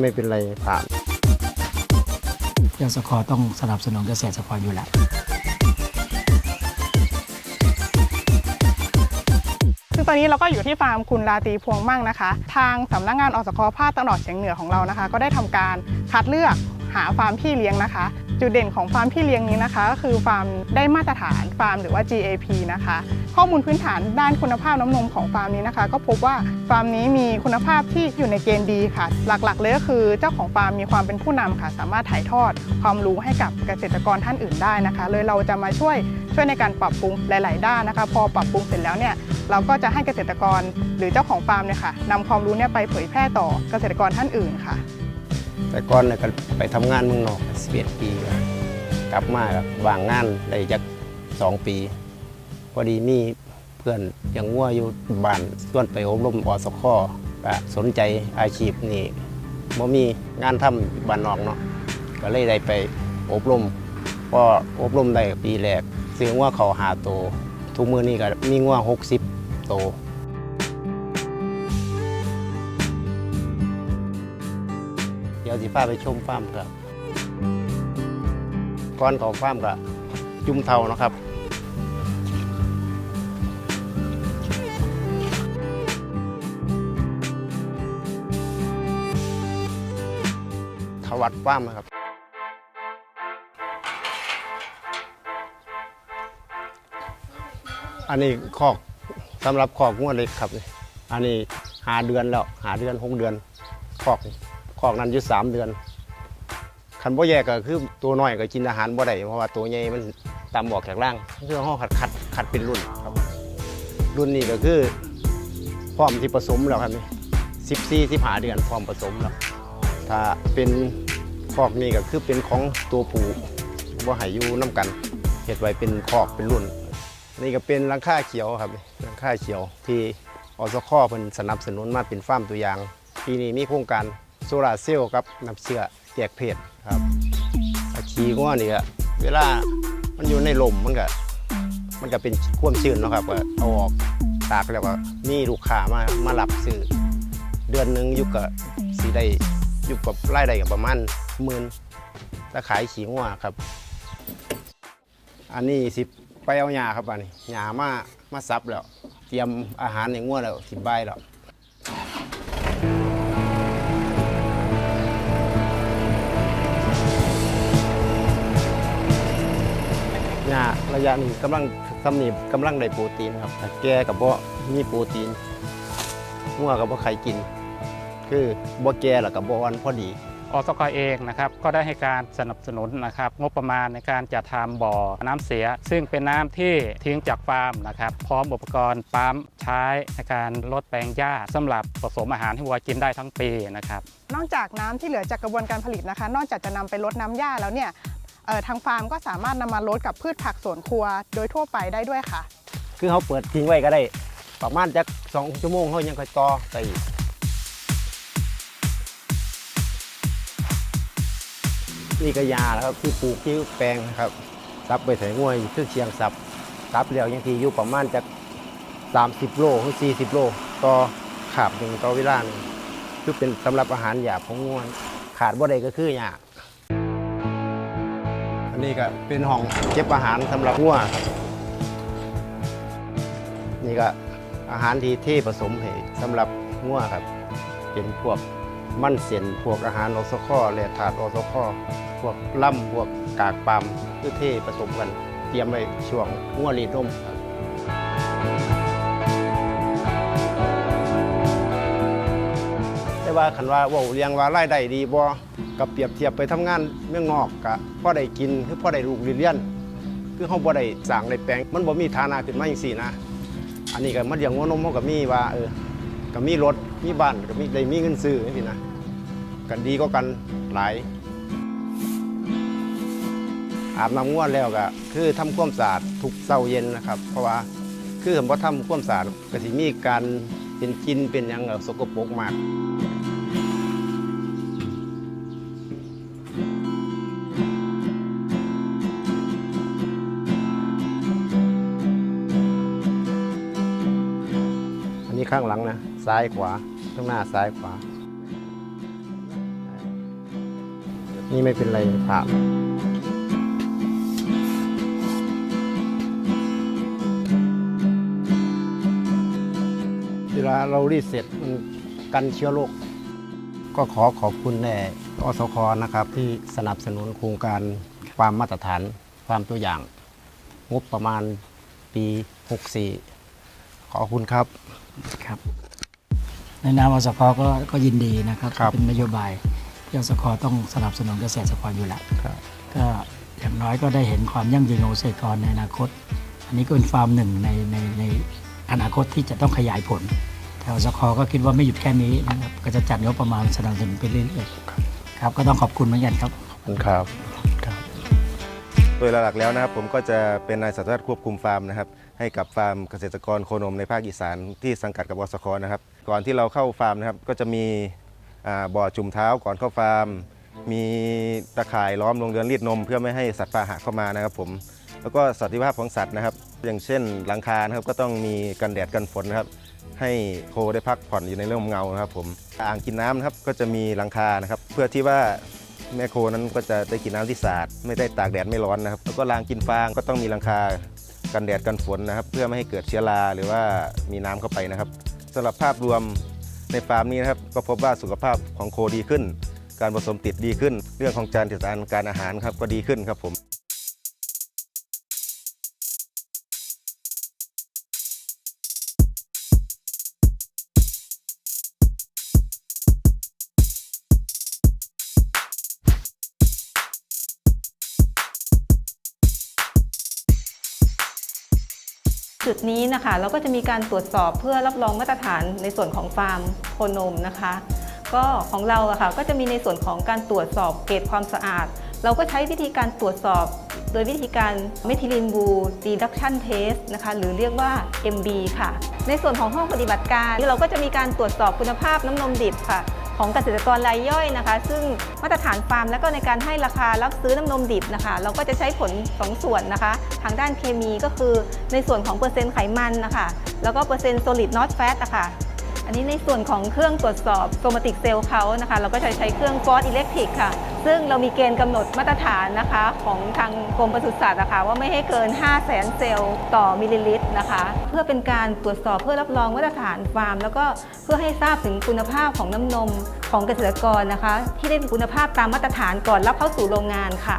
นี้ไม่เป็นไรผ่านยสคต้องสนับสนุนเกษตรกรอยู่แล้วซึ่งตอนนี้เราก็อยู่ที่ฟาร์มคุณราตรีพวงมั่งนะคะ ทางสำนักงานอสคภาคตะวันออกเฉียงเหนือของเรานะคะ ก็ได้ทำการคัดเลือกหาฟาร์มพี่เลี้ยงนะคะ จุดเด่นของฟาร์มพี่เลี้ยงนี้นะคะก็คือฟาร์มได้มาตรฐานฟาร์มหรือว่า GAP นะคะ ข้อมูลพื้นฐานด้านคุณภาพน้ำนมของฟาร์มนี้นะคะ ก็พบว่าฟาร์มนี้มีคุณภาพที่อยู่ในเกณฑ์ดีค่ะ หลักๆเลยก็คือเจ้าของฟาร์มมีความเป็นผู้นำค่ะ สามารถถ่ายทอดความรู้ให้กับเกษตรกรท่านอื่นได้นะคะ เลยเราจะมาช่วยช่วยในการปรับปรุงหลาย ๆ ด้านนะคะ พอปรับปรุงเสร็จแล้วเนี่ยเราก็จะให้เกษตรกรหรือเจ้าของฟาร์มเนี่ยค่ะนำความรู้เนี่ยไปเผยแพร่ต่อเกษตรกรท่านอื่นค่ะ แต่ก่อนเนี่ยก็ไปทำงานเมืองนอก11ปีครับ กลับมากับว่างงานได้จักสองปี พอดีมีเพื่อนยังงัวอยู่บ้านส่วนไปอบรมอสคก็สนใจอาชีพนี่บ่มีงานทำบ้านนอกเนาะก็เลยได้ไปอบรมพออบรมได้ปีแรกซื้องัวเขาหาโต ทุกมือนี่ก็มีงัว60โตเดี๋ยวสิพาไปชมฟาร์มครับ ก่อนของฟาร์มก็จุ่มเทานะครับทวัดฟาร์มนะครับอันนี้คอกสำหรับคอกงวดเล็กครับอันนี้หาเดือนแล้วหาเดือนหกเดือนคอกนี่คอกนั้นอยู่สามเดือน คันบ่แยกก็คือตัวน้อยก็กินอาหารบ่ได้เพราะว่าตัวใหญ่มันตามบอกแขกล่างคือห้องขัดขัดขัดเป็นรุ่นครับ รุ่นนี้ก็คือพร้อมที่ผสมแล้วครับนี่สิบสี่สิบหาเดือนพร้อมผสมแล้วถ้าเป็นคอกนี้ก็คือเป็นของตัวผู้ว่าหาอยู่น้กันเห็ดไว้เป็นคอกเป็นรุ่น นี่ก็เป็นหลังค่าเขียวครับหลังค่าเขียวที่อสคอเพิ่นสนับสนุนมาเป็นฟาร์มตัวอย่าง ปีนี้มีโครงการโซลาร์เซลล์กับน้ำเชื่อ จกเพศครับอาชีง้อนี่ก็เวลามันอยู่ในลมมันก็มันก็เป็นความชื้นเนาะครับก็เอาออกตากแล้วก็มีลูกค้ามามารับซื้อเดือนหนึ่งอยู่กับสีได้อยู่กับรายได้กับประมาณหมื่นถ้าขายขี้ง้อครับ อันนี้สิไปเอาหญ้าครับอันนี้หญ้ามามาซับแล้ว เตรียมอาหารในง้อแล้วสิบใบแล้ว หญ้าระยะนี้กำลังสำนีกำลังได้โปรตีนครับแต่แก่กับบ่มีโปรตีนงัวกับบ่ไข่กิน คือบ่แก่แล้วกับบ่อ่อนพอดีอสกเองนะครับก็ได้ให้การสนับสนุนนะครับงบประมาณในการจัดทำบ่อน้ำเสีย ซึ่งเป็นน้ำที่ทิ้งจากฟาร์มนะครับพร้อมอุปกรณ์ปั๊มใช้ในการลดแปลงหญ้าสำหรับผสมอาหารให้วัวกินได้ทั้งปีนะครับนอกจากน้ำที่เหลือจากกระบวนการผลิตนะคะ นอกจากจะนำไปลดน้ำหญ้าแล้วเนี่ยเอ่อ ทางฟาร์มก็สามารถนำมาลดกับพืชผักสวนครัว โดยทั่วไปได้ด้วยค่ะ คือเขาเปิดทิ้งไว้ก็ได้ ประมาณจักสองชั่วโมงเขายังค่อยต่อใส่อีกนี่ก็ยาแล้วครับที่ปลูกที่แปลงนะครับซับไปใส่งวยคือเชียงซับซับแล้วยังทีอยู่ประมาณจาก30 โลถึง40 โลต่อขาบหนึ่งต่อเวลาหนึ่งคือเป็นสำหรับอาหารหยาบของงวนขาดบ่ได้ก็คือหยาอั นนี้ก็เป็นห้องเก็บอาหารสำหรับงัวครับนี่ก็อาหารที่เทผสมให้สำหรับงัวครับ เป็นพวกมันเสียนพวกอาหารอสคอและถาดอสคอพวกล่ำพวกกากปามคือเทผสมกัน เตรียมไว้ช่วงงัวรีดนมครับแต่ว่าคันว่าว่าเรียงว่ารายได้ดีบ่ กับเปรียบเทียบไปทำงานเมืองนอกกะพ่อได้กินคือพ่อได้ลูกเรียนคือเขาบ่ได้สร้างได้แปลง มันบ่มีฐานะขึ้นมาจังซี่นะ อันนี้ก็มาเลี้ยงวัวนมเขาก็มีว่าเออก็มีรถมีบ้านก็มีได้มีเงินซื้อจังซี่นะกันดีก็กันหลาย อาบน้ำง่วนแล้วก็คือทำความสะอาดทุกเช้าเย็นนะครับ เพราะว่าคือผมว่าทำความสะอาดก็สิมีการเป็นกินเป็นหยังสกปรกมาก ข้างหลังนะ ซ้ายขวาข้างหน้าซ้ายขวา นี่ไม่เป็นไรผ่าเวลาเรารีดเสร็จมันกันเชื้อโรคก็ขอขอบคุณแน่อสคนะครับ ที่สนับสนุนโครงการความมาตรฐานความตัวอย่าง งบประมาณปี 64 ขอบคุณครับ ครับ ในนามอสคก็ก็ยินดีนะครับครับ เป็นนโยบายที่อสคต้องสนับสนุนเกษตรกรอยู่แล้วครับ ก็อย่างน้อยก็ได้เห็นความยั่งยืนของเกษตรกรในอนาคต อันนี้ก็เป็นฟาร์มหนึ่งในในในอนาคตที่จะต้องขยายผล แต่อสคก็คิดว่าไม่หยุดแค่นี้นะครับก็จะจัดงบประมาณสนับสนุนไปเรื่อยๆครับก็ต้องขอบคุณเหมือนกันครับ ขอบคุณครับ โดยหลักๆแล้วนะครับผมก็จะเป็นนายสัตวแพทย์ควบคุมฟาร์มนะครับ ให้กับฟาร์มเกษตรกรโคนมในภาคอีสานที่สังกัดกับวสคนะครับ ก่อนที่เราเข้าฟาร์มนะครับก็จะมีบ่อจุ่มเท้าก่อนเข้าฟาร์ม มีตะข่ายล้อมโรงเรือนรีดนม เพื่อไม่ให้สัตว์พาหะเข้ามานะครับผมแล้วก็สัตวภาพของสัตว์นะครับ อย่างเช่นหลังคานะครับก็ต้องมีกันแดดกันฝนนะครับ ให้โคได้พักผ่อนอยู่ในร่มเงานะครับผมอ่างกินน้ำนะครับก็จะมีหลังคานะครับเพื่อที่ว่าแม่โคนั้นก็จะได้กินน้ำที่สะอาดไม่ได้ตากแดดไม่ร้อนนะครับแล้วก็รางกินฟางก็ต้องมีหลังคา กันแดดกันฝนนะครับ เพื่อไม่ให้เกิดเชื้อราหรือว่ามีน้ำเข้าไปนะครับสำหรับภาพรวมในฟาร์มนี้นะครับก็พบว่าสุขภาพของโคดีขึ้น การผสมติดดีขึ้น เรื่องของจานจัดการการอาหารครับก็ดีขึ้นครับผม จุดนี้นะคะ เราก็จะมีการตรวจสอบเพื่อรับรองมาตรฐานในส่วนของฟาร์มโคนมนะคะ ก็ของเราอะค่ะก็จะมีในส่วนของการตรวจสอบเกรดความสะอาด เราก็ใช้วิธีการตรวจสอบ โดยวิธีการเมทิลินบูดีดักชันเทสนะคะหรือเรียกว่า MB ค่ะ ในส่วนของห้องปฏิบัติการเราก็จะมีการตรวจสอบคุณภาพน้ำนมดิบค่ะ ของเกษตรกรรายย่อยนะคะ ซึ่งมาตรฐานฟาร์มและก็ในการให้ราคารับซื้อน้ำนมดิบนะคะ เราก็จะใช้ผลสองส่วนนะคะ ทางด้านเคมีก็คือในส่วนของเปอร์เซ็นต์ไขมันนะคะ แล้วก็เปอร์เซ็นต์ solid not fat นะคะอันนี้ในส่วนของเครื่องตรวจสอบโ o มาติกเซลล์เขานะคะ เราก็จะใช้เครื่องฟอสอิเล็กทริกค่ะ ซึ่งเรามีเกณฑ์กำหนดมาตรฐานนะคะของทางกรมปศุสัตว์นะคะว่าไม่ให้เกิน 5 0 0แสนเซลล์ต่อมิลลิลิตรนะคะ เพื่อเป็นการตรวจสอบเพื่อรับรองมาตรฐานฟาร์ม แล้วก็เพื่อให้ทราบถึงคุณภาพของน้ำนมของเกษตรกรนะคะ ที่ได้คุณภาพตามมาตรฐานก่อนรับเข้าสู่โรงงานค่ะ